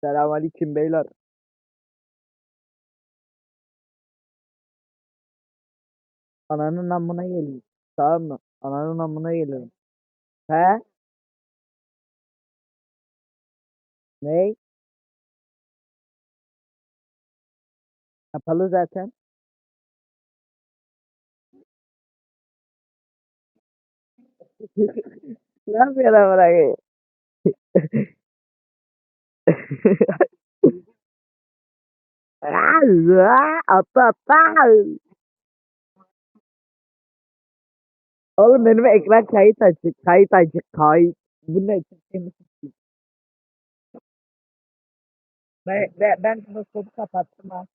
Selamünaleyküm beyler. Ananın amına gelin. Tamam mı? Ananın amına geliyorum. He? Ney? Kapalı zaten. ne yapıyorsun amına koyayım? Atla atla. Oğlum benim ekran kayıt açık. Kayıt açık. Kayıt. Bu ne? Ben, ben, ben mikroskopu kapattım ha.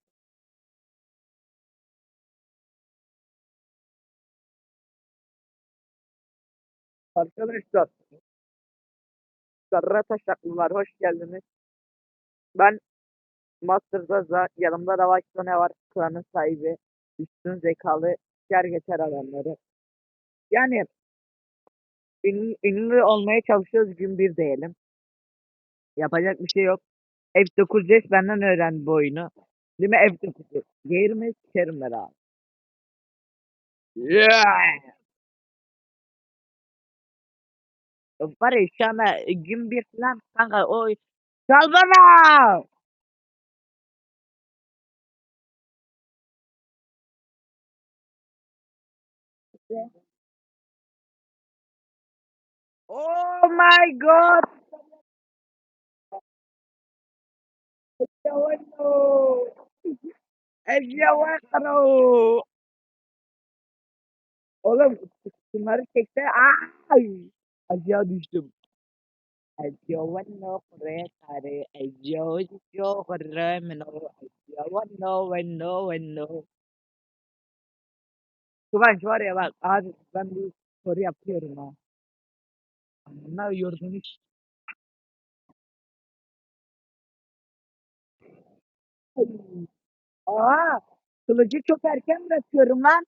Arkadaşlar. Sarı taşaklılar hoş geldiniz. Ben Master Zaza. Yanımda da Vakto ne var? Klanın sahibi. Üstün zekalı. Ger geçer adamları. Yani ünlü, ünlü olmaya çalışıyoruz gün bir diyelim. Yapacak bir şey yok. F9 benden öğrendi bu oyunu. Değil mi F9? Gelir mi? Sikerim ben abi. Yeah! Var ya şu anda gün bir falan kanka o Çal bana! Oh my god! Ejawano! Oğlum şunları çekse ay! Aşağı düştüm. Ejawano kare Ejawano kare meno Ejawano veno veno Kıvanç var ya bak abi ben bir soru yapıyorum ha. Bunlar yurdunu Aa, kılıcı çok erken bırakıyorum lan.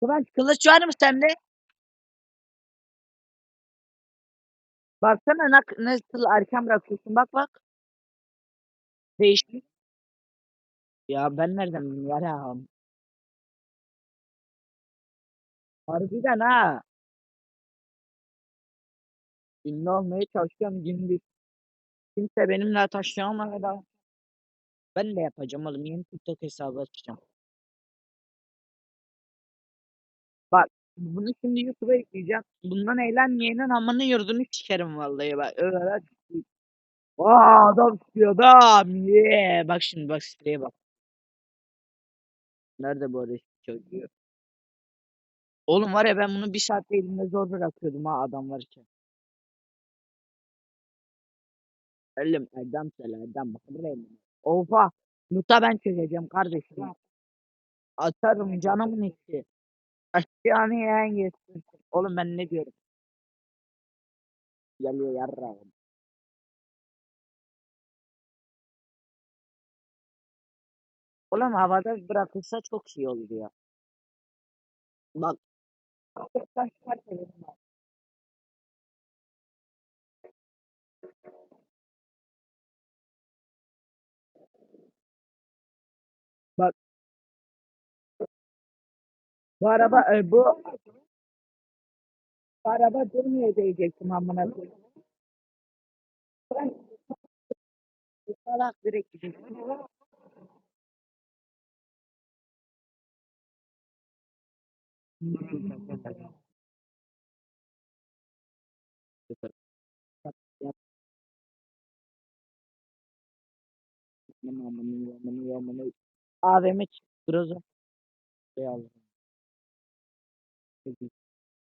Kıvanç kılıç var mı sende? Baksana ne, nasıl erken bırakıyorsun bak bak. Değişti. Ya ben nereden bileyim ya? Harbiden ha. Ünlü olmaya çalışıyorum gün bir. Kimse benimle taşıyamaz da. Ben de yapacağım oğlum. Yeni TikTok hesabı açacağım. Bunu şimdi YouTube'a yükleyeceğim. Bundan eğlenmeyenin amını yurdunu sikerim vallahi bak. Öyle Aa adam çıkıyor adam. Yeah. Bak şimdi bak spreye bak. Nerede bu arada çocuğu? Oğlum var ya ben bunu bir saatte elimde zor bırakıyordum ha adam varken. Elim Erdem söyle Erdem bak buraya mı? Oha. Nuta ben çözeceğim kardeşim. Atarım canımın içi. Aşağını yeğen geçsin. Oğlum ben ne diyorum? Geliyor yarrağım. Oğlum havada bırakılsa çok iyi olur ya. Bak. Taş var Bu araba e, bu bu araba durmuyor diyecektim amına koyayım. Ben salak direkt gidecektim. AVM çıktı. Biraz şey aldım.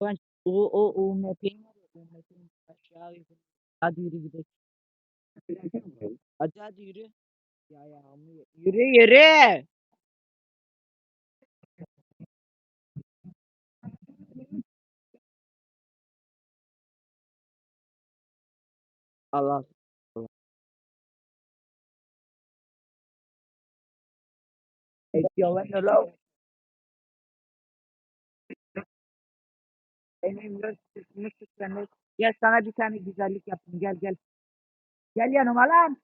Ben o o o mepeğin var ya o mepeğin aşağı yukarı. Hadi yürü gidelim. Hadi hadi yürü. Ya ya yürü. Yürü yürü. Allah. Allah. Ediyorlar ne lan? Benim göz çıkmış seni Gel sana bir tane güzellik yapayım. Gel gel. Gel yanıma lan.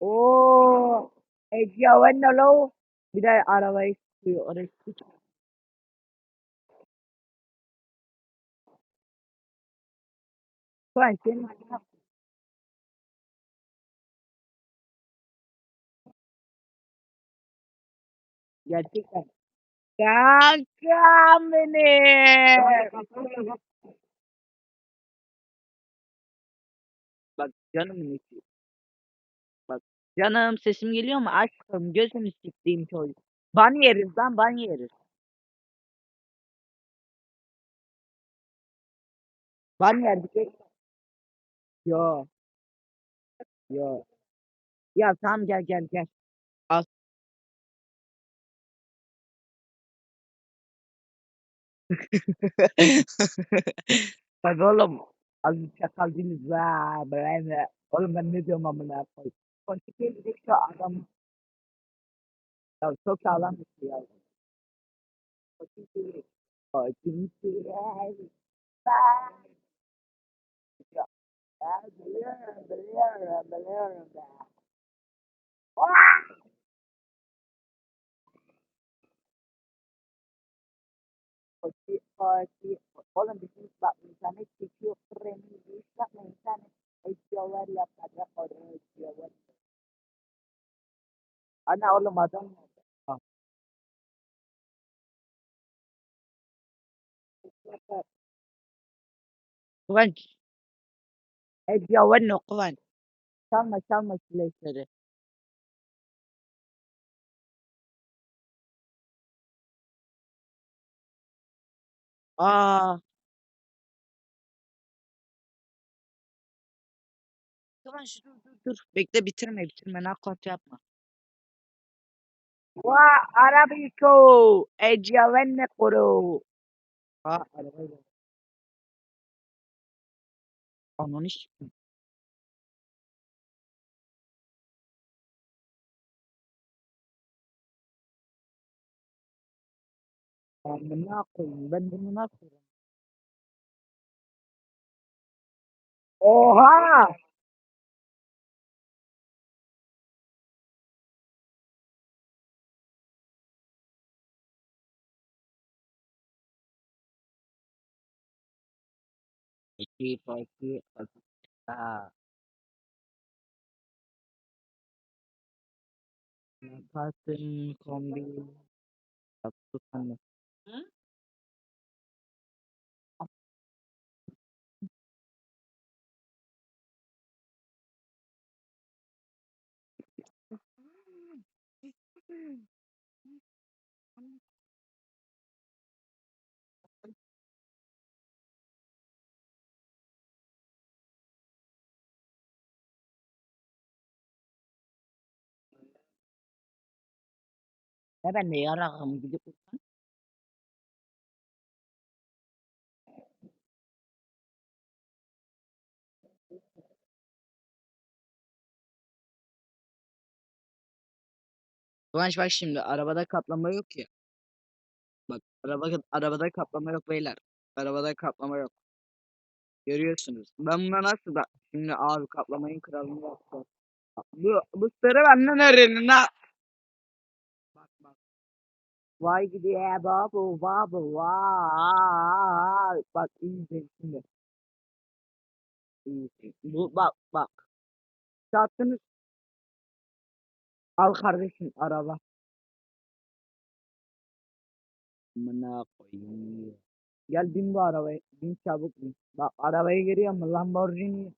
Oo. Ece lo. Bir de arabayı. Oraya tut. Ulan senin gerçekten. Kankam benim. Bak canım içi. Bak canım sesim geliyor mu? Aşkım gözünü siktiğim çocuk. Ban yeriz lan ban yeriz. Ban yerdik. Yo yo. Ya tamam gel gel gel. Bak oğlum. Az bir çakal değiliz ha. Böyle. Oğlum ben ne diyorum amına koyayım. Kontikeye bir şu adam. Ya çok sağlam bir şey ya. Kontikeye. Kontikeye. Ben biliyorum biliyorum biliyorum ben. Konti, konti. Oğlum bizim bak internet çekiyor. Kremi bir iş yapma internet. Eşyalar yapacak oraya eşyalar. Ana oğlum adam mı? Ha. Kıvanç. Eşyalar ne Kıvanç? Çalma çalma Aa. Kıvanç dur dur dur. Bekle bitirme bitirme. Nakot yapma. Wa Arabico. Eşyalar ne kuru? Ha arabayla. Ananı s- Amına koyayım. Ben bunu nasıl? Oha! İki parti Aa. Nakatın kombi. Yaptı sana. Hı? Ne ben de yarağım Kıvanç bak şimdi arabada kaplama yok ya. Bak araba arabada kaplama yok beyler. Arabada kaplama yok. Görüyorsunuz. Ben buna nasıl da şimdi abi kaplamayın kralını yaptı. Bu bu sarı benden öğrenin ha. Bak bak. Vay gidiyor babu babu vay. Bak iyi izle şimdi. İyi. Bu bak bak. Sattınız. Al kardeşim araba. Amına koyayım. Gel bin bu arabaya. Bin çabuk bin. Bak arabayı görüyor musun? Lamborghini.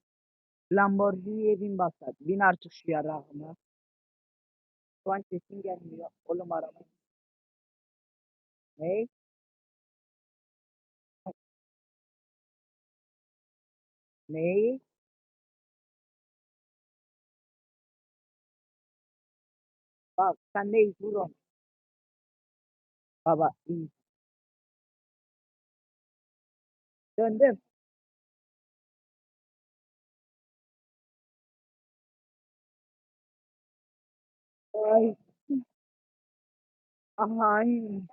Lamborghini'ye bin basar. Bin artık şu yarağına. Şu an sesin gelmiyor. Oğlum araba. Ne? Ne? Bak sen de vur onu. Baba iyi. Döndüm. Ay. Ay.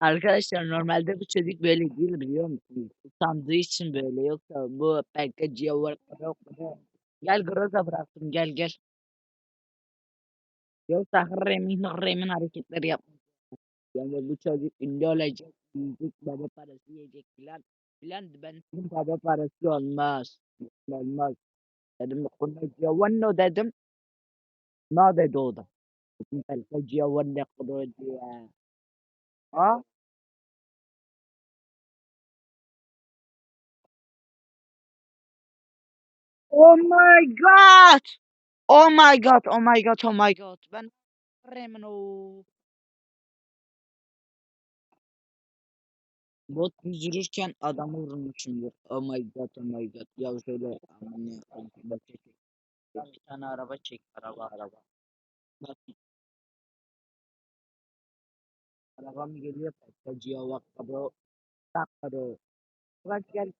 Arkadaşlar normalde bu çocuk böyle değil biliyor musunuz? Utandığı için böyle yoksa bu Pekka Cihavar Gel Groza bıraktım gel gel. Yoksa Hırremin Hırremin hareketleri yapmış. Yani bu çocuk ünlü olacak. Yiyecek baba parası yiyecek filan. Filan ben dedim baba parası olmaz. Olmaz. Dedim konu Cihavar no dedim. No dedi o da. Dedim Pekka Cihavar ne kadar diye. Ha? Oh my god! Oh my god, oh my god, oh my god. Ben Hırremin o. Bot yüzürürken adamı vurmuşumdur. Oh my god, oh my god. Ya şöyle aman ya. Bir tane araba çek. Araba araba. Bak arabam geliyor. Pekacıya bak bro. Bak bro. Bak gel.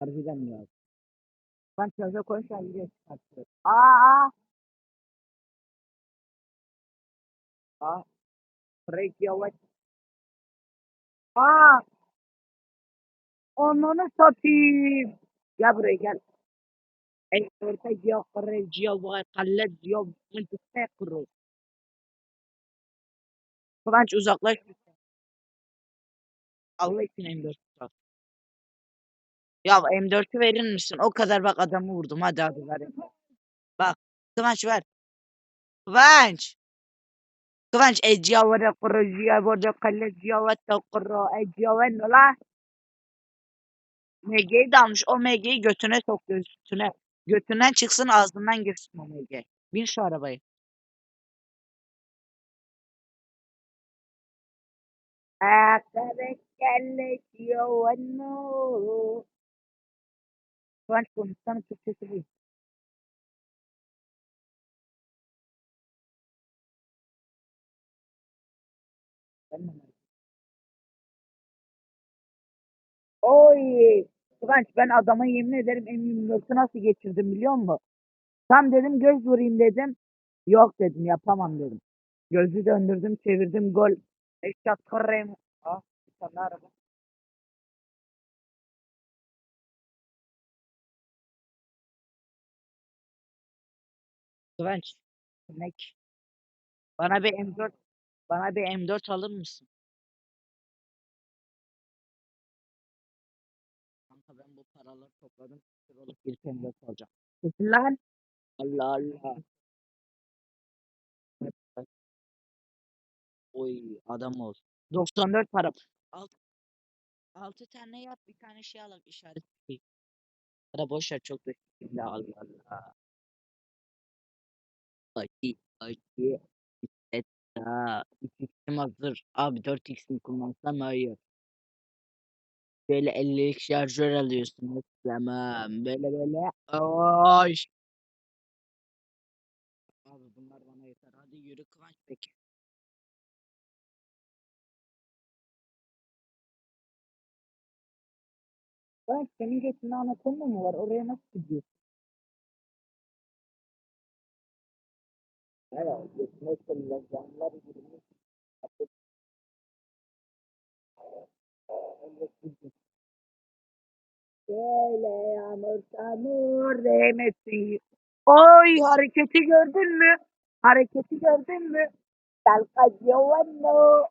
Harbiden ya. Ben çocuğa koysa gidiyor. Aa. Aa. Break yavaş. Aa. Onunu satayım. Gel buraya gel. Kallet ya. Mıntık ne kuru. Kıvanç uzaklaş. Allah için M4 tutar. Ya M4'ü verir misin? O kadar bak adamı vurdum. Hadi hadi ver. Bak. Kıvanç ver. Kıvanç. Kıvanç eciyavara kurucuya burada kalleciyavata kuru eciyavara la. MG'yi de almış. O MG'yi götüne sok götüne. Götünden çıksın ağzından girsin o MG. Bin şu arabayı. Kalleciyavano. Kıvanç konuşsana Türkçesi bu. Oy! Kıvanç ben adama yemin ederim M24'ü nasıl geçirdim biliyor musun? Tam dedim göz vurayım dedim. Yok dedim yapamam dedim. Gözü döndürdüm çevirdim gol. Eşat kırrem. Ah bir tane araba. Kıvanç. Nek. Bana bir M4 bana bir M4 alır mısın? Kanka ben bu paraları topladım. Olup bir M4 alacağım. Kesin lan. Allah Allah. Oy adam ol. 94 para. Alt, 6 tane yap bir tane şey alalım işaret. Ya da boş çok da. Allah Allah. Acı acı. Etta. 3x'im hazır. Abi 4x'imi kullansam hayır. Böyle 50'lik şarjör alıyorsunuz. Tamam. Böyle böyle. Oy. Abi bunlar bana yeter. Hadi yürü Kıvanç peki. Ben senin götünde anakonda mı var? Oraya nasıl gidiyorsun? Kılacaklar. Yürümüş. Şöyle yağmur çamur değmesin. Oy hareketi gördün mü? Hareketi gördün mü? Salka Giovanno.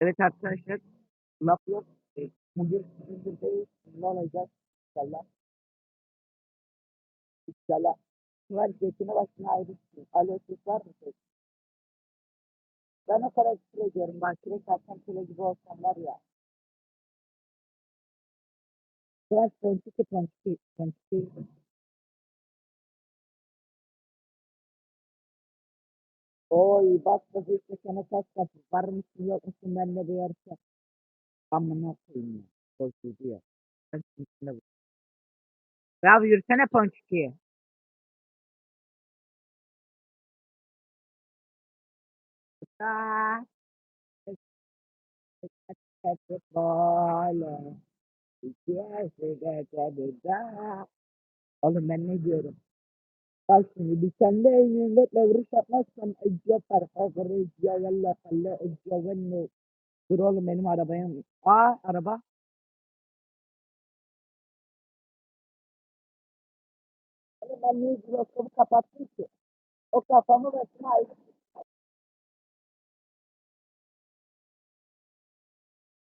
Evet arkadaşlar. Laf yok. E, Bugün sizindeyiz. Ne olacak? İnşallah. İnşallah. Var götüne başına ayrılsın. Alo siz var mısınız? Ben o kadar küfür ediyorum. Ben kürek atsan kule gibi olsam var ya. Biraz ponçiki ponçiki ponçiki. Oy bak da işte sana taş kapı. Var mısın yok musun benimle bir yarışa. Amına koyayım ya. Koşuldu ya. Ben üstüne bu. Ya ponçikiye. Aa. Böyle. Yes, Oğlum ben ne diyorum? Bak şimdi bir kendi evimde vuruş yapmazsam Ece Perkavırı Ece Valla Kalle Ece Venne Dur oğlum benim arabaya Aa araba Oğlum ben niye jiroskopu kapattım ki? O kafamı başına ayrı.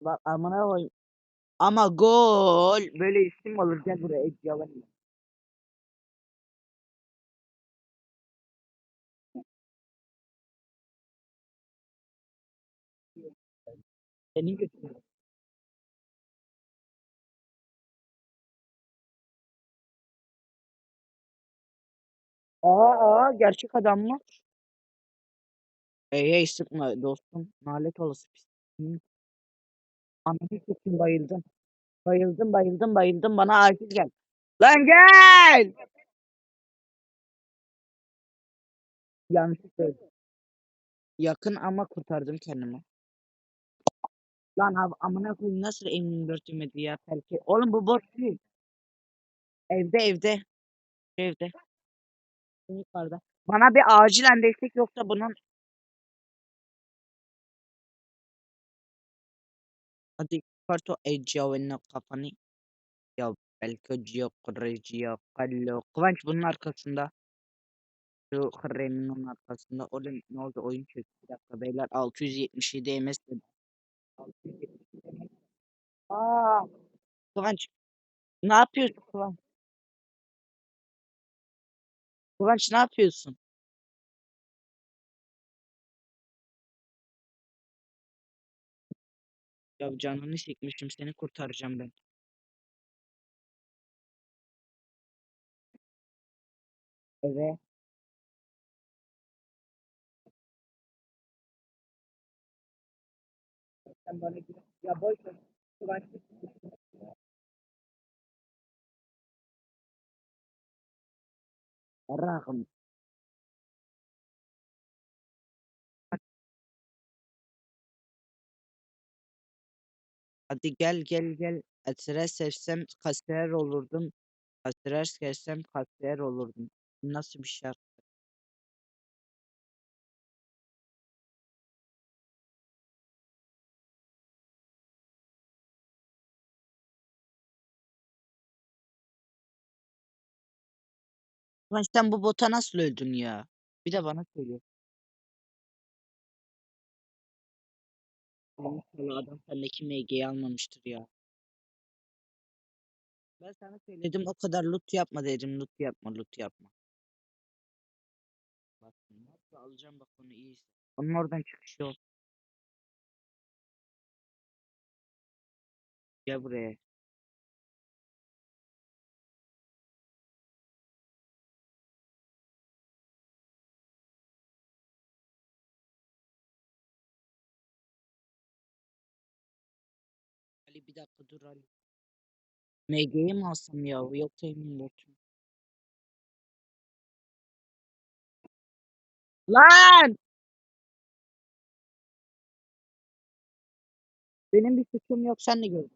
Bak amına koyayım. Ama gol. Böyle isim olur gel buraya Ece Venne. Seni götürüyor. Aa aa gerçek adam mı? Ey ey sıkma dostum. Nalet olası pis. Ananı satayım bayıldım. Bayıldım bayıldım bayıldım bana acil gel. Lan gel. Yanlış söyledim. Yakın ama kurtardım kendimi. Lan abi amına koyayım nasıl M24 yemedi ya belki. Oğlum bu boş değil. Evde evde. Evde. Yukarıda. Bana bir acilen destek yoksa bunun hadi karto ecavenne kafanı ya belki yok rejiyo kallo. Kıvanç bunun arkasında. Şu Hırrem'in arkasında. Oğlum ne oldu? Oyun çöktü bir dakika beyler. 677 MS dedi. 677 Aa! Kıvanç ne yapıyorsun Kıvanç? Kıvanç ne yapıyorsun? Ya canını çekmişim seni kurtaracağım ben. Eve. Sen bana gir. Ya boş ver. Kıvanç. Rahım. Hadi gel gel gel. Esra sevsem kasiyer olurdum. Kasiyer sevsem kasiyer olurdum. Nasıl bir şart? Ulan sen bu bota nasıl öldün ya? Bir de bana söyle. Allah adam sendeki MG'yi almamıştır ya. Ben sana söyledim o kadar loot yapma dedim. Loot yapma loot yapma. Bak nasıl alacağım bak onu iyi. izle. Onun oradan çıkışı yok. Gel buraya. Ali bir dakika dur Ali. MG'yi mi alsam ya? Yok emin botum. Lan! Benim bir suçum yok sen de gördün.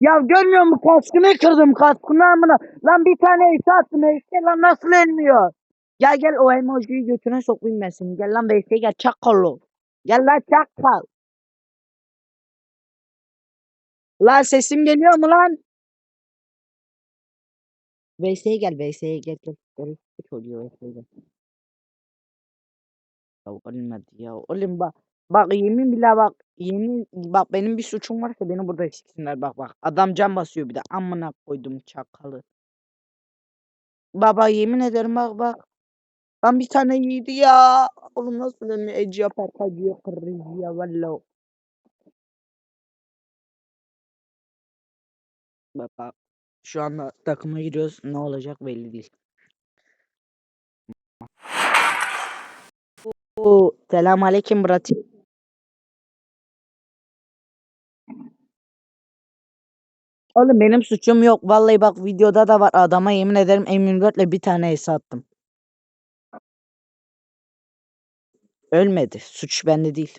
Ya görmüyor musun kaskını kırdım kaskını amına. Lan bir tane ise attım işte lan nasıl ölmüyor? Gel gel o emojiyi götüne sokayım ben seni. Gel lan BS'ye gel çakallı. Gel lan çakal. Lan sesim geliyor mu lan? VS'ye gel VS'ye gel gel. Gel VS'ye gel. Ya ölmedi ya. Oğlum bak. Bak yemin bile bak. Yemin bak benim bir suçum varsa beni burada siksinler bak bak. Adam can basıyor bir de. Amına koydum çakalı. Baba yemin ederim bak bak. Lan bir tane yedi ya. Oğlum nasıl ölmüyor? Ece yapar kacıyor kırıcı ya valla. Bak bak. Şu anda takıma giriyoruz. Ne olacak belli değil. Oo, selam aleyküm Brati. Oğlum benim suçum yok. Vallahi bak videoda da var. Adama yemin ederim M24 ile bir tane ace attım. Ölmedi. Suç bende değil.